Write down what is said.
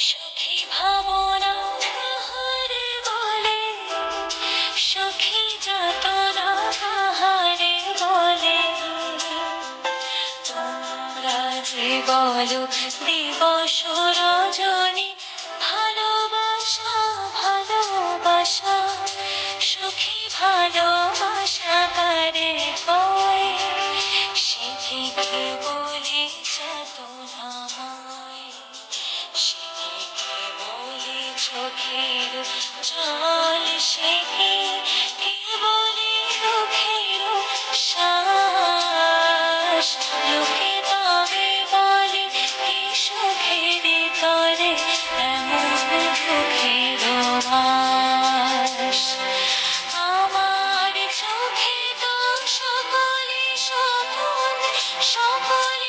সখী ভাবনা কাহারে বলে, সখী যাতনা কাহারে বলে। তোমরা যে বলো ভালোবাসা ভালোবাসা, সখী ভালোবাসা কারে কয়। সে থেকে বলি যাতনাময় চোখের জল সে কেবলি চোখের শ্বাস লোকে তবে বলে সুখের তরে, এমন দুঃখের আমার চোখে তো সকলে সকল সকল